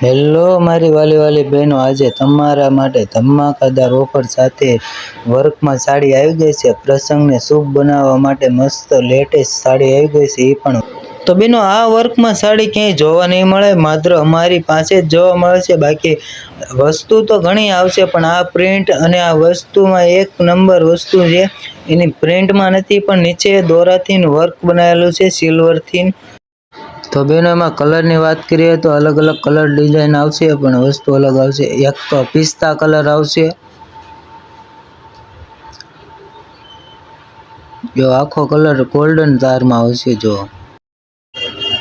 Hello મારી વાલી વાલી બહેનો, આજે તમારા માટે ધમાકાદાર ઓફર સાથે વર્કમાં સાડી આવી ગઈ છે. પ્રસંગને શુભ બનાવવા માટે મસ્ત લેટેસ્ટ સાડી આવી ગઈ છે, એ પણ. તો બેનો આ વર્કમાં સાડી ક્યાંય જોવા નહીં મળે, માત્ર અમારી પાસે જ જોવા મળશે બાકી વસ્તુ તો ઘણી આવશે, પણ આ પ્રિન્ટ અને આ વસ્તુમાં એક નંબર વસ્તુ છે, એની પ્રિન્ટમાં નથી, પણ નીચે દોરાથી વર્ક બનાવેલું છે સિલ્વરથી તો બેનો, એમાં કલરની વાત કરીએ તો અલગ અલગ કલર ડિઝાઇન આવશે, પણ વસ્તુ અલગ આવશે. એક તો પિસ્તા કલર આવશે. જો આખો કલર ગોલ્ડન તારમાં આવશે, જો.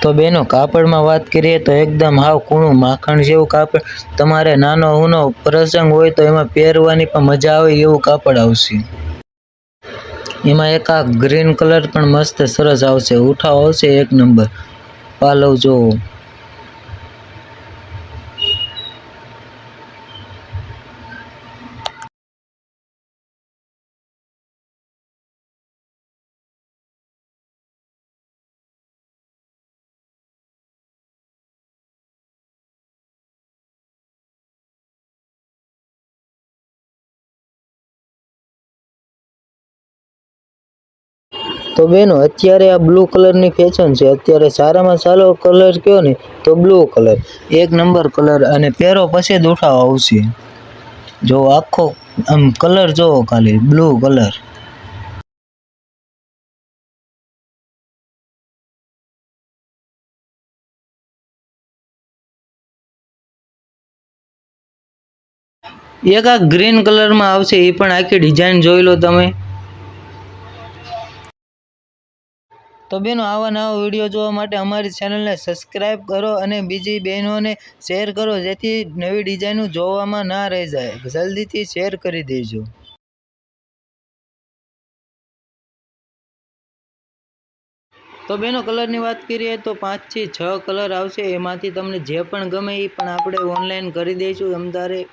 તો બેનો, કાપડમાં વાત કરીએ તો એકદમ હાવ કૂણું માખણ જેવું કાપડ. તમારે નાનો ઊનો પ્રસંગ હોય તો એમાં પહેરવાની પણ મજા આવે એવું કાપડ આવશે. એમાં એક આ ગ્રીન કલર પણ મસ્ત સરસ આવશે. ઉઠાવ આવશે એક નંબર. પાલવ જોવો તો બેનો, અત્યારે આ બ્લુ કલરની ફેશન છે. અત્યારે સારામાં સારો કલર કયો ને, તો બ્લુ કલર. એક નંબર કલર અને પહેરો પછી જ આવશે. જો આખો, આમ કલર જોવો ખાલી, બ્લુ કલર. એક આ ગ્રીન કલરમાં આવશે એ પણ આખી ડિઝાઇન જોઈ લો તમે. તો બેનો, આવા નવા વીડિયો જોવા માટે અમારી ચેનલને સબસ્ક્રાઈબ કરો અને બીજી બહેનોને શેર કરો, જેથી નવી ડિઝાઇનો જોવામાં ના રહી જાય. જલ્દીથી શેર કરી દેજો. તો બેનો, કલરની વાત કરીએ તો પાંચથી છ કલર આવશે. એમાંથી તમને જે પણ ગમે એ પણ આપણે ઓનલાઈન કરી દઈશું. તમારે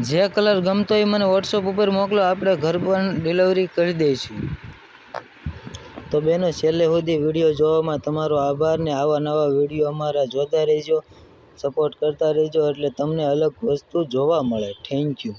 જે કલર ગમતો એ મને વોટ્સઅપ ઉપર મોકલો. આપણે ઘર પર ડિલિવરી કરી દઈશું. તો બેનો, છેલ્લે સુધી વીડિયો જોવામાં તમારો આભાર ને આવા નવા વીડિયો અમારા જોતા રહેજો, સપોર્ટ કરતા રહેજો એટલે તમને અલગ વસ્તુ જોવા મળે. Thank you